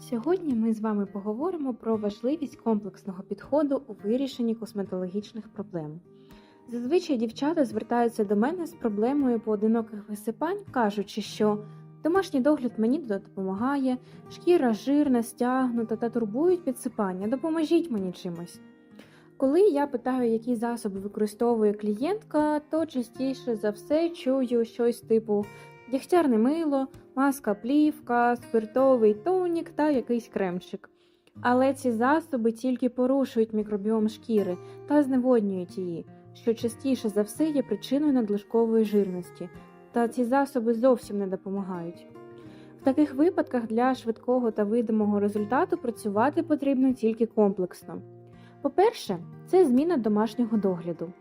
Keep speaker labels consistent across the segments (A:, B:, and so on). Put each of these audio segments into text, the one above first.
A: Сьогодні ми з вами поговоримо про важливість комплексного підходу у вирішенні косметологічних проблем. Зазвичай дівчата звертаються до мене з проблемою поодиноких висипань, кажучи, що домашній догляд мені допомагає, шкіра жирна, стягнута та турбують підсипання, допоможіть мені чимось. Коли я питаю, які засоби використовує клієнтка, то частіше за все чую щось типу дігтярне мило, маска плівка, спиртовий тонік та якийсь кремчик. Але ці засоби тільки порушують мікробіом шкіри та зневоднюють її, що частіше за все є причиною надлишкової жирності, та ці засоби зовсім не допомагають. В таких випадках для швидкого та видимого результату працювати потрібно тільки комплексно. По-перше, це зміна домашнього догляду.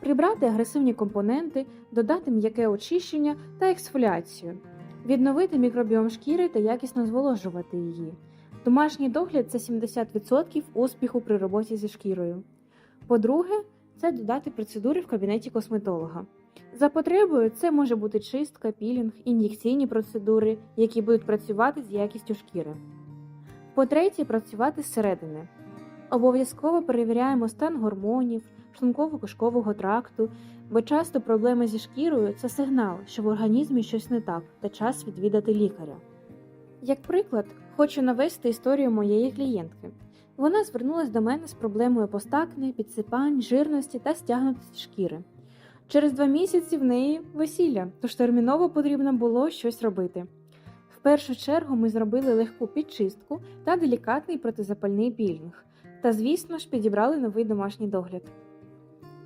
A: Прибрати агресивні компоненти, додати м'яке очищення та ексфоліацію, відновити мікробіом шкіри та якісно зволожувати її. Домашній догляд це 70% успіху при роботі зі шкірою. По-друге, це додати процедури в кабінеті косметолога. За потребою це може бути чистка, пілінг, ін'єкційні процедури, які будуть працювати з якістю шкіри. По-третє, працювати зсередини. Обов'язково перевіряємо стан гормонів, шлунково-кишкового тракту, бо часто проблеми зі шкірою це сигнал, що в організмі щось не так та час відвідати лікаря. Як приклад, хочу навести історію моєї клієнтки. Вона звернулася до мене з проблемою постакни, підсипань, жирності та стягнутості шкіри. Через два місяці в неї весілля, тож терміново потрібно було щось робити. В першу чергу ми зробили легку підчистку та делікатний протизапальний пілінг, та, звісно ж, підібрали новий домашній догляд.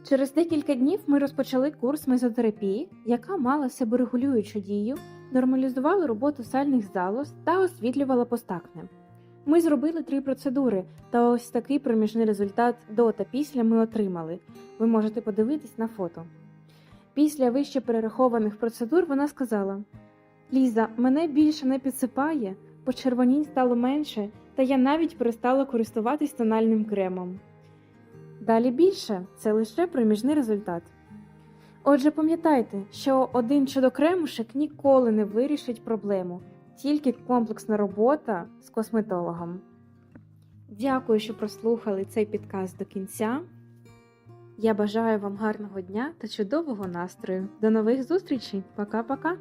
A: Через декілька днів ми розпочали курс мезотерапії, яка мала себорегулюючу дію, нормалізувала роботу сальних залоз та освітлювала постакне. Ми зробили три процедури, та ось такий проміжний результат до та після ми отримали. Ви можете подивитись на фото. Після вище перерахованих процедур вона сказала: Ліза, мене більше не підсипає, почервонінь стало менше, та я навіть перестала користуватись тональним кремом. Далі більше це лише проміжний результат. Отже, пам'ятайте, що один чудо-кремушек ніколи не вирішить проблему, тільки комплексна робота з косметологом. Дякую, що прослухали цей підкаст до кінця. Я бажаю вам гарного дня та чудового настрою. До нових зустрічей! Пока-пока!